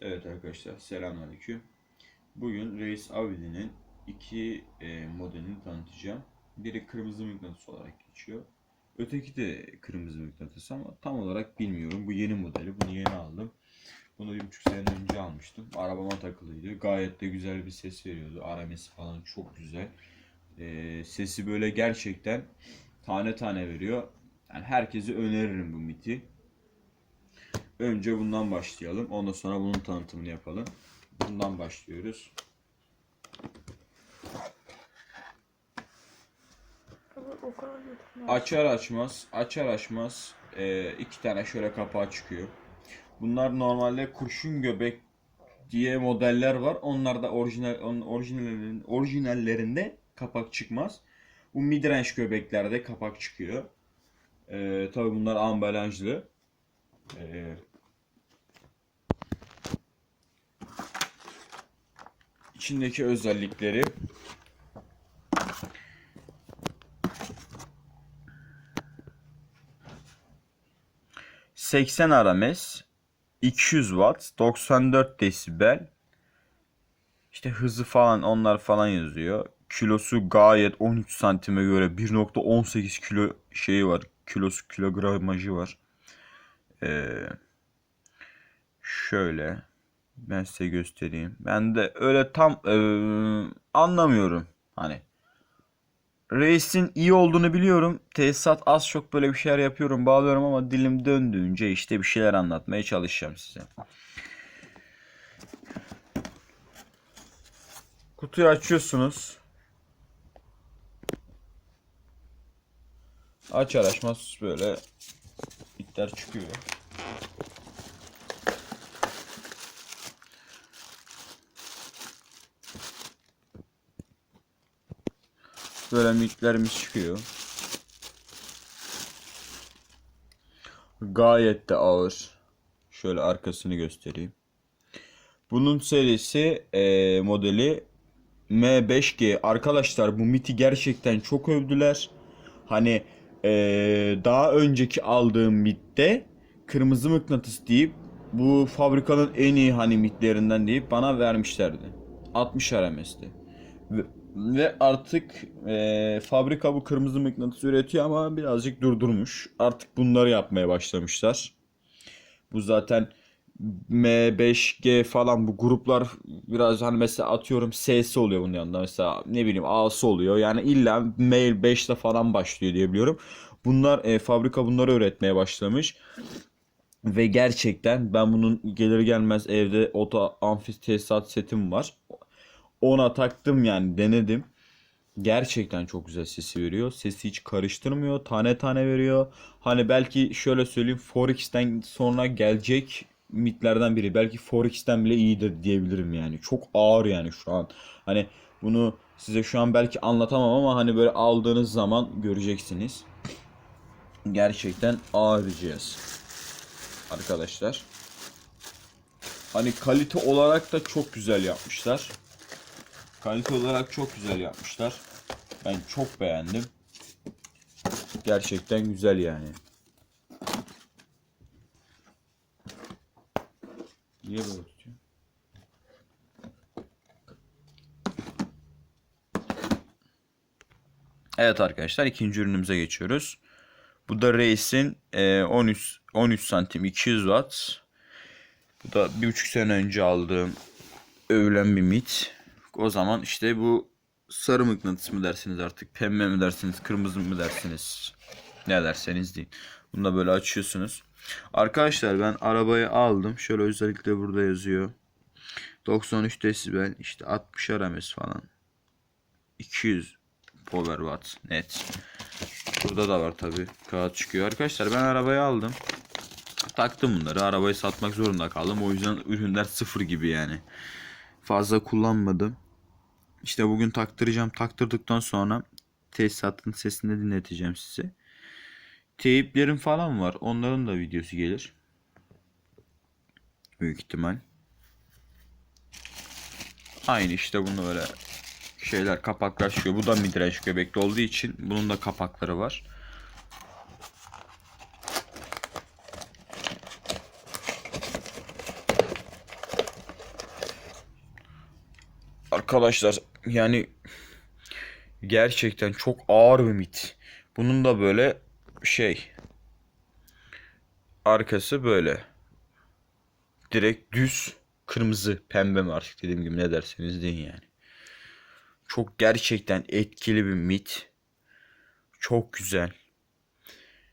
Evet arkadaşlar selamünaleyküm. Bugün Reis Avidi'nin iki e, modelini tanıtacağım. Biri kırmızı mıknatıs olarak geçiyor. Öteki de kırmızı mıknatıs ama tam olarak bilmiyorum. Bu yeni modeli. Bunu yeni aldım. Bunu bir buçuk sene önce almıştım. Arabama takılıydı. Gayet de güzel bir ses veriyordu. RMS falan çok güzel. E, sesi böyle gerçekten tane tane veriyor. Yani herkese öneririm bu miti. Önce bundan başlayalım. Ondan sonra bunun tanıtımını yapalım. Bundan başlıyoruz. Açar açmaz, açar açmaz e, iki tane şöyle kapağı çıkıyor. Bunlar normalde kurşun göbek diye modeller var. Onlar da orijinal onun orijinallerin orijinallerinde kapak çıkmaz. Bu midrange göbeklerde kapak çıkıyor. E, tabii bunlar ambalajlı. E, içindeki özellikleri. ...80 RMS... ...200 Watt... ...94 desibel... ...işte hızı falan onlar falan yazıyor... ...kilosu gayet 13 santime göre... ...1.18 kilo şeyi var... ...kilosu kilogramajı var... Ee, şöyle ben size göstereyim. Ben de öyle tam e, anlamıyorum. Hani Reis'in iyi olduğunu biliyorum. Tesisat az çok böyle bir şeyler yapıyorum, bağlıyorum ama dilim döndüğünce işte bir şeyler anlatmaya çalışacağım size. Kutuyu açıyorsunuz. Açar açmaz böyle ipler çıkıyor. Böyle miklerimiz çıkıyor. Gayet de ağır. Şöyle arkasını göstereyim. Bunun serisi e, modeli M5G. Arkadaşlar bu MIT'i gerçekten çok övdüler. Hani e, daha önceki aldığım MIT'te kırmızı mıknatıs deyip bu fabrikanın en iyi hani MIT'lerinden deyip bana vermişlerdi. 60 RMS'ti. Ve, ve artık e, fabrika bu kırmızı mıknatıs üretiyor ama birazcık durdurmuş. Artık bunları yapmaya başlamışlar. Bu zaten M5G falan bu gruplar biraz hani mesela atıyorum S'si oluyor bunun yanında mesela ne bileyim A'sı oluyor. Yani illa mail 5 ile falan başlıyor diye biliyorum. Bunlar e, fabrika bunları üretmeye başlamış. Ve gerçekten ben bunun gelir gelmez evde oto amfi tesisat setim var. Ona taktım yani denedim. Gerçekten çok güzel sesi veriyor. Sesi hiç karıştırmıyor. Tane tane veriyor. Hani belki şöyle söyleyeyim Forex'ten sonra gelecek mitlerden biri. Belki Forex'ten bile iyidir diyebilirim yani. Çok ağır yani şu an. Hani bunu size şu an belki anlatamam ama hani böyle aldığınız zaman göreceksiniz. Gerçekten ağır cihaz. Arkadaşlar. Hani kalite olarak da çok güzel yapmışlar. Kalite olarak çok güzel yapmışlar. Ben çok beğendim. Gerçekten güzel yani. Niye böyle tutuyor? Evet arkadaşlar ikinci ürünümüze geçiyoruz. Bu da Reis'in e, 13 13 santim 200 watt. Bu da bir buçuk sene önce aldığım övülen bir mit. O zaman işte bu sarı mıknatıs mı dersiniz artık, pembe mi dersiniz, kırmızı mı dersiniz, ne derseniz deyin. Bunu da böyle açıyorsunuz. Arkadaşlar ben arabayı aldım. Şöyle özellikle burada yazıyor. 93 desibel, işte 60 RMS falan. 200 power watt net. Burada da var tabi. Kağıt çıkıyor. Arkadaşlar ben arabayı aldım. Taktım bunları. Arabayı satmak zorunda kaldım. O yüzden ürünler sıfır gibi yani. Fazla kullanmadım. İşte bugün taktıracağım. Taktırdıktan sonra tesisatın sesini dinleteceğim size. Teyiplerim falan var. Onların da videosu gelir. Büyük ihtimal. Aynı işte bunu böyle şeyler kapaklar çıkıyor. Bu da midrange göbekli olduğu için bunun da kapakları var. Arkadaşlar yani gerçekten çok ağır bir mit. Bunun da böyle şey arkası böyle direkt düz kırmızı pembe mi artık dediğim gibi ne derseniz deyin yani. Çok gerçekten etkili bir mit. Çok güzel.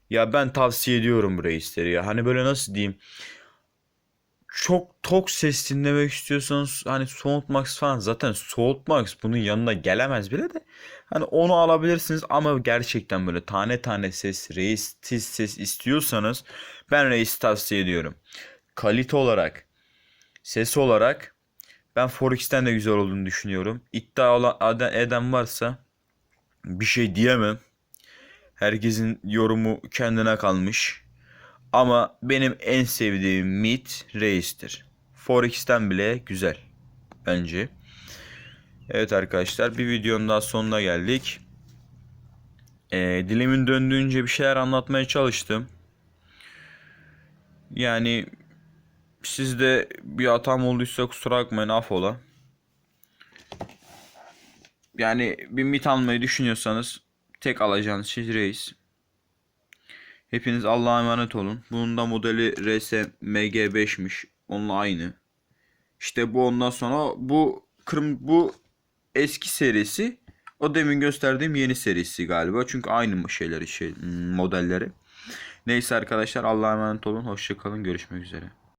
Ya ben tavsiye ediyorum bu reisleri ya. Hani böyle nasıl diyeyim. Çok tok ses dinlemek istiyorsanız hani Soundmax falan zaten Soundmax bunun yanına gelemez bile de. Hani onu alabilirsiniz ama gerçekten böyle tane tane ses, reis tiz ses istiyorsanız ben reis tavsiye ediyorum. Kalite olarak, ses olarak ben Forex'ten de güzel olduğunu düşünüyorum. İddia olan eden varsa bir şey diyemem. Herkesin yorumu kendine kalmış. Ama benim en sevdiğim mit Reis'tir. Forex'ten bile güzel bence. Evet arkadaşlar bir videonun daha sonuna geldik. Ee, dilimin döndüğünce bir şeyler anlatmaya çalıştım. Yani sizde bir hatam olduysa kusura bakmayın affola. Yani bir mit almayı düşünüyorsanız tek alacağınız şey reis. Hepiniz Allah'a emanet olun. Bunun da modeli RSMG5'miş. Onunla aynı. İşte bu ondan sonra bu kırm bu eski serisi. O demin gösterdiğim yeni serisi galiba. Çünkü aynı şeyleri şey modelleri. Neyse arkadaşlar Allah'a emanet olun. Hoşçakalın. Görüşmek üzere.